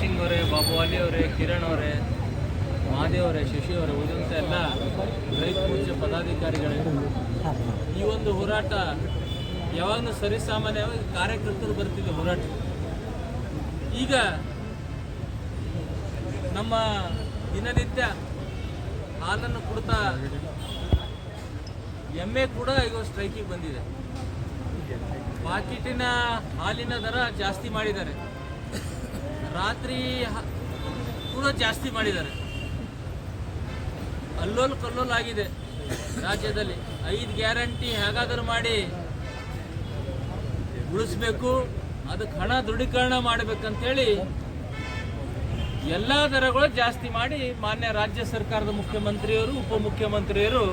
ಸಿಂಗ್ ಅವರೇ, ಬಾಬು ಅಲಿ ಅವರೇ, ಕಿರಣ್ ಅವರೇ, ಮಹಾದೇವ್ ಅವರೇ, ಶಶಿ ಅವರೇ ಉಳಿದಂಥ ಎಲ್ಲ ರೈತ ಪೂಜ್ಯ ಪದಾಧಿಕಾರಿಗಳೇ. ಈ ಒಂದು ಹೋರಾಟ ಯಾವಾಗಲೂ ಸರಿಸಾಮಾನ್ಯವಾಗಿ ಕಾರ್ಯಕರ್ತರು ಬರ್ತಿದ್ದೆ ಹೋರಾಟ. ಈಗ ನಮ್ಮ ದಿನನಿತ್ಯ ಹಾಲನ್ನು ಕೊಡ್ತಾ ಎಮ್ಮೆ ಕೂಡ ಈಗ ಸ್ಟ್ರೈಕಿಗೆ ಬಂದಿದೆ. ಪಾಕಿಟಿನ ಹಾಲಿನ ದರ ಜಾಸ್ತಿ ಮಾಡಿದ್ದಾರೆ. ರಾತ್ರಿ ಕೂಡ ಜಾಸ್ತಿ ಮಾಡಿದ್ದಾರೆ. ಅಲ್ಲೋಲ್ ಕಲ್ಲೋಲ್ ಆಗಿದೆ ರಾಜ್ಯದಲ್ಲಿ. ಐದು ಗ್ಯಾರಂಟಿ ಹೇಗಾದರೂ ಮಾಡಿ ಉಳಿಸ್ಬೇಕು, ಅದಕ್ಕೆ ಹಣ ದೃಢೀಕರಣ ಮಾಡಬೇಕಂತೇಳಿ ಎಲ್ಲ ದರಗಳು ಜಾಸ್ತಿ ಮಾಡಿ ಮಾನ್ಯ ರಾಜ್ಯ ಸರ್ಕಾರದ ಮುಖ್ಯಮಂತ್ರಿಯವರು, ಉಪಮುಖ್ಯಮಂತ್ರಿಯವರು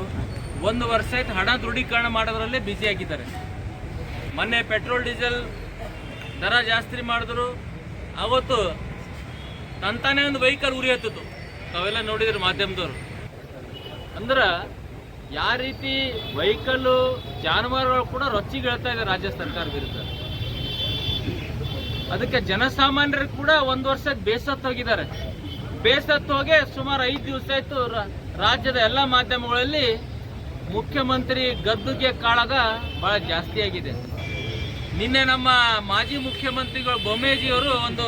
ಒಂದು ವರ್ಷ ಆಯ್ತು ಹಣ ದೃಢೀಕರಣ ಮಾಡೋದ್ರಲ್ಲೇ ಬ್ಯುಸಿ ಆಗಿದ್ದಾರೆ. ಮೊನ್ನೆ ಪೆಟ್ರೋಲ್, ಡೀಸೆಲ್ ದರ ಜಾಸ್ತಿ ಮಾಡಿದ್ರು. ಅವತ್ತು ತಂತಾನೆ ಒಂದು ವೆಹಿಕಲ್ ಉರಿ ಹತ್ತಿತ್ತು ತಾವೆಲ್ಲ ನೋಡಿದ್ರು ಮಾಧ್ಯಮದವರು. ಅಂದ್ರೆ ಯಾವ ರೀತಿ ವೆಹಿಕಲ್ಲು ಜಾನುವಾರುಗಳು ಕೂಡ ರೊಚ್ಚಿಗೆ ಹೇಳ್ತಾ ಇದೆ ರಾಜ್ಯ ಸರ್ಕಾರ ವಿರುದ್ಧ. ಅದಕ್ಕೆ ಜನಸಾಮಾನ್ಯರು ಕೂಡ ಒಂದು ವರ್ಷ ಬೇಸತ್ತು ಹೋಗಿದ್ದಾರೆ. ಬೇಸತ್ತು ಹೋಗಿ ಸುಮಾರು ಐದು ದಿವಸ ಆಯ್ತು ರಾಜ್ಯದ ಎಲ್ಲ ಮಾಧ್ಯಮಗಳಲ್ಲಿ ಮುಖ್ಯಮಂತ್ರಿ ಗದ್ದುಗೆ ಕಾಳಗ ಬಹಳ ಜಾಸ್ತಿ ಆಗಿದೆ. ನಿನ್ನೆ ನಮ್ಮ ಮಾಜಿ ಮುಖ್ಯಮಂತ್ರಿಗಳು ಬೊಮ್ಮೇಜಿಯವರು ಒಂದು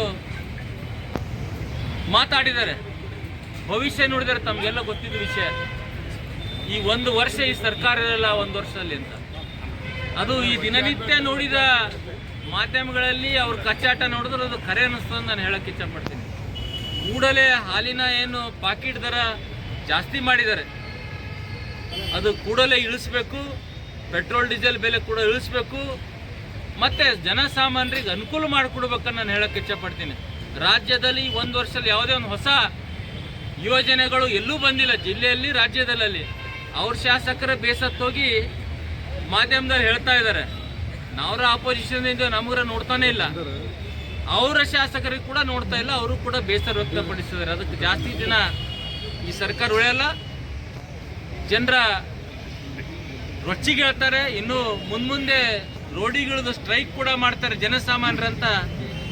ಮಾತಾಡಿದ್ದಾರೆ. ಭವಿಷ್ಯ ನೋಡಿದರೆ ತಮಗೆಲ್ಲ ಗೊತ್ತಿದ್ದ ವಿಷಯ. ಈ ಒಂದು ವರ್ಷ ಈ ಸರ್ಕಾರ ಇರಲ್ಲ ಒಂದು ವರ್ಷದಲ್ಲಿ ಅಂತ. ಅದು ಈ ದಿನನಿತ್ಯ ನೋಡಿದ ಮಾಧ್ಯಮಗಳಲ್ಲಿ ಅವ್ರ ಕಚ್ಚಾಟ ನೋಡಿದ್ರೆ ಅದು ಖರೆ ಅನ್ನಿಸ್ತದೆ ನಾನು ಹೇಳಕ್ಕೆ ಇಷ್ಟಪಡ್ತೀನಿ. ಕೂಡಲೇ ಹಾಲಿನ ಏನು ಪಾಕಿಟ್ ದರ ಜಾಸ್ತಿ ಮಾಡಿದ್ದಾರೆ. ಅದು ಕೂಡಲೇ ಇಳಿಸ್ಬೇಕು. ಪೆಟ್ರೋಲ್, ಡೀಸೆಲ್ ಬೆಲೆ ಕೂಡ ಇಳಿಸ್ಬೇಕು. ಮತ್ತೆ ಜನಸಾಮಾನ್ಯರಿಗೆ ಅನುಕೂಲ ಮಾಡಿಕೊಡ್ಬೇಕನ್ನ ನಾನು ಹೇಳಕ್ಕೆ ಇಚ್ಛಪಡ್ತೀನಿ. ರಾಜ್ಯದಲ್ಲಿ ಒಂದು ವರ್ಷದಲ್ಲಿ ಯಾವುದೇ ಒಂದು ಹೊಸ ಯೋಜನೆಗಳು ಎಲ್ಲೂ ಬಂದಿಲ್ಲ, ಜಿಲ್ಲೆಯಲ್ಲಿ ರಾಜ್ಯದಲ್ಲಿ ಅವ್ರ ಶಾಸಕರ ಬೇಸತ್ತೋಗಿ ಮಾಧ್ಯಮದಲ್ಲಿ ಹೇಳ್ತಾ ಇದ್ದಾರೆ. ನಾವ್ರ ಆಪೋಸಿಷನ್ ಇಂದ ನಮಗ್ರ ನೋಡ್ತಾನೆ ಇಲ್ಲ. ಅವರ ಶಾಸಕರಿಗೆ ಕೂಡ ನೋಡ್ತಾ ಇಲ್ಲ, ಅವರು ಕೂಡ ಬೇಸರ ವ್ಯಕ್ತಪಡಿಸಿದ್ದಾರೆ. ಅದಕ್ಕೆ ಜಾಸ್ತಿ ದಿನ ಈ ಸರ್ಕಾರ ಉಳಿಯಲ್ಲ. ಜನರ ರೊಚ್ಚಿಗೆ ಹೇಳ್ತಾರೆ, ಇನ್ನು ಮುಂದೆ ರೋಡಿಗಳದ್ದು ಸ್ಟ್ರೈಕ್ ಕೂಡ ಮಾಡ್ತಾರೆ ಜನಸಾಮಾನ್ಯರಂತ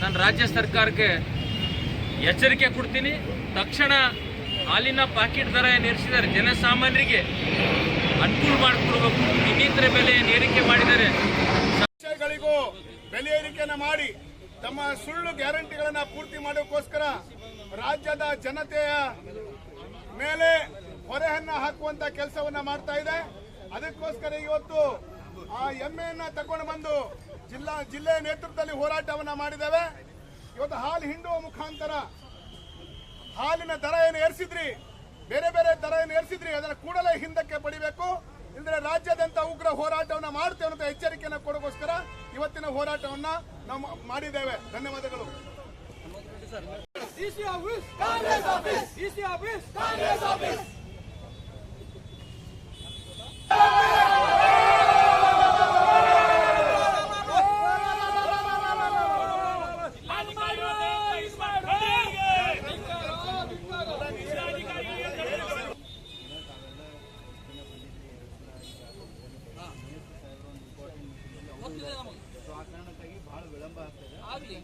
ನಾನು ರಾಜ್ಯ ಸರ್ಕಾರಕ್ಕೆ ಎಚ್ಚರಿಕೆ ಕೊಡ್ತೀನಿ. ತಕ್ಷಣ ಹಾಲಿನ ಪಾಕೆಟ್ ದರ ಏನು ಜನಸಾಮಾನ್ಯರಿಗೆ ಅನುಕೂಲ ಮಾಡಿಕೊಡ್ಬೇಕು. ಇನ್ನಿತರ ಬೆಲೆ ಏನು ಏರಿಕೆ ಮಾಡಿದ್ದಾರೆ. ಸಸ್ಯಗಳಿಗೂ ಬೆಲೆ ಏರಿಕೆಯನ್ನು ಮಾಡಿ ತಮ್ಮ ಸುಳ್ಳು ಗ್ಯಾರಂಟಿಗಳನ್ನ ಪೂರ್ತಿ ಮಾಡೋಕ್ಕೋಸ್ಕರ ರಾಜ್ಯದ ಜನತೆಯ ಮೇಲೆ ಹೊರೆಯನ್ನ ಹಾಕುವಂತ ಕೆಲಸವನ್ನ ಮಾಡ್ತಾ ಇದೆ. ಅದಕ್ಕೋಸ್ಕರ ಇವತ್ತು ಆ ಎಮ್ಮೆಯನ್ನ ತಕೊಂಡು ಬಂದು ಜಿಲ್ಲಾ ಜಿಲ್ಲೆಯ ನೇತೃತ್ವದಲ್ಲಿ ಹೋರಾಟವನ್ನ ಮಾಡಿದ್ದೇವೆ. ಇವತ್ತು ಹಾಲು ಹಿಂಡುವ ಮುಖಾಂತರ ಹಾಲಿನ ದರ ಏನು ಏರಿಸಿದ್ರಿ. ಬೇರೆ ಬೇರೆ ದರ ಏನು ಏರಿಸಿದ್ರಿ. ಅದನ್ನ ಕೂಡಲೇ ಹಿಂದಕ್ಕೆ ಪಡಿಬೇಕು. ಇಲ್ಲದ್ರೆ ರಾಜ್ಯಾದ್ಯಂತ ಉಗ್ರ ಹೋರಾಟವನ್ನ ಮಾಡ್ತೇವೆ ಅಂತ ಎಚ್ಚರಿಕೆಯನ್ನು ಕೊಡೋಗೋಸ್ಕರ ಇವತ್ತಿನ ಹೋರಾಟವನ್ನ ನಾವು ಮಾಡಿದ್ದೇವೆ. ಧನ್ಯವಾದಗಳು. ಆಗ್ಲಿ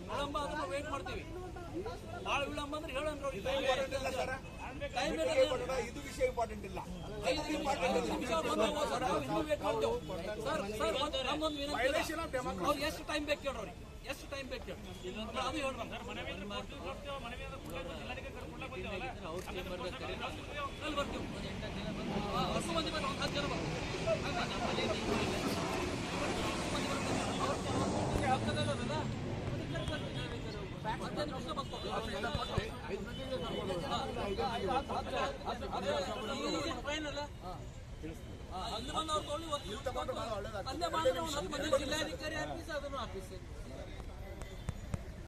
ವಿಳಂಬ ಆದ್ರೆ ನಾವು ವೇಟ್ ಮಾಡ್ತೀವಿ. ಭಾಳ ವಿಳಂಬ ಅಂದ್ರೆ ಹೇಳಂದ್ರು ಇದು ವಿಷಯ ಇಂಪಾರ್ಟೆಂಟ್ ಇಲ್ಲ. ಎಷ್ಟು ಟೈಮ್ ಬೇಕು ಕೇಳ್ರಿ ಎಷ್ಟು ಟೈಮ್ ಬೇಕು ಕೇಳಿ ಅದು ಹೇಳ್ರಿ. ಅಲ್ಲಿ ಬರ್ತೀವಿ. ಹತ್ತು ಮಂದಿ ಬರ್ರಿ ಒಂದು ಹತ್ತು ಜನ ಬರ್ರಿ ಹತ್ತೈದು ನಿಮಿಷ ಟ್ರೈನ್ ಅಲ್ಲ ಅಲ್ಲಿ ಬಂದು ಅವ್ರು ತೊಗೊಳ್ಳಿ ಒತ್ತು ಅಲ್ಲೇ ಮಾಡಿದ್ರೆ ಅಲ್ಲೇ ಮಂದಿ ಜಿಲ್ಲಾಧಿಕಾರಿ ಆಫೀಸ್ ಅದನ್ನು ಆಫೀಸ್.